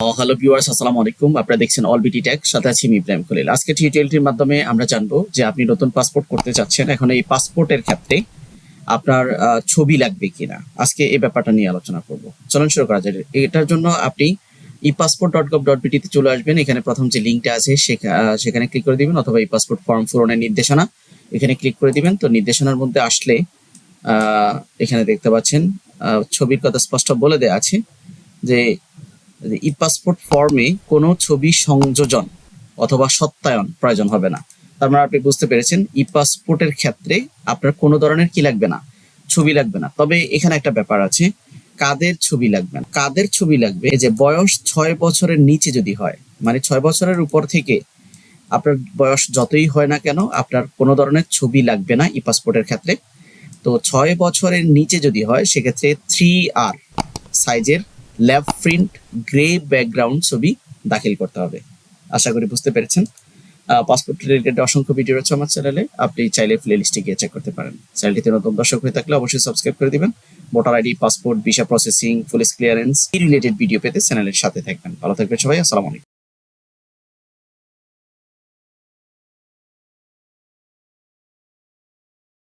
Hello viewers আসসালামু আলাইকুম আপনারা দেখছেন অল বিটি ট্যাগ সাথে আছি ইব্রাহিম খলিল। আজকে টিউটোরিয়ালটির মাধ্যমে আমরা জানব যে আপনি নতুন পাসপোর্ট করতে চাচ্ছেন, এখন এই পাসপোর্টের ক্ষেত্রে আপনার ছবি লাগবে কিনা। আজকে এই ব্যাপারটা নিয়ে আলোচনা করব। চলুন শুরু করা যায় এটার জন্য আপনি e passport dot gov dot বিটিতে চলে আসবেন। এখানে প্রথম যে লিঙ্কটা আছে, সেখা- সেখানে ক্লিক করে দিবেন, অথবা এই পাসপোর্ট ফর্ম পূরণের নির্দেশনা। এখানে ক্লিক করে দিবেন। তো নির্দেশনার মধ্যে আসলে এখানে দেখতে পাচ্ছেন ছবির কথা স্পষ্ট বলে দেওয়া আছে যে ই পাসপোর্ট ফর্মে কোনো ছবি সংযোজন অথবা সত্যায়ন প্রয়োজন হবে না। তার মানে আপনি বুঝতে পেরেছেন, ই পাসপোর্টের ক্ষেত্রে আপনার কোনো ধরনের কি লাগবে না? ছবি লাগবে না। তবে এখানে একটা ব্যাপার আছে, কাদের ছবি লাগবে? না কাদের ছবি লাগবে? যে বয়স ছয় বছরের নিচে যদি হয় মানে ছয় বছরের উপর থেকে আপনার বয়স যতই হয় না কেন, আপনার কোনো ধরনের ছবি লাগবে না ই পাসপোর্টের ক্ষেত্রে। তো ছয় বছরের নিচে যদি হয়, সেক্ষেত্রে থ্রি আর সাইজের ল্যাব প্রিন্ট, গ্রে ব্যাকগ্রাউন্ড ছবি দাখিল করতে হবে। আশা করি বুঝতে পেরেছেন। পাসপোর্ট রিলেটেড অসংখ্য ভিডিও রয়েছে আমার চ্যানেলে আপনি চাইলে প্লে লিস্টে গিয়ে চেক করতে পারেন। চ্যানেলটিতে নতুন দর্শক হয়ে থাকলে অবশ্যই সাবস্ক্রাইব করে দিবেন। Voter ID passport visa processing police clearance এই রিলেটেড ভিডিও পেতে চ্যানেলের সাথে থাকবেন। ভালো থাকবেন সবাই, আসসালামু আলাইকুম।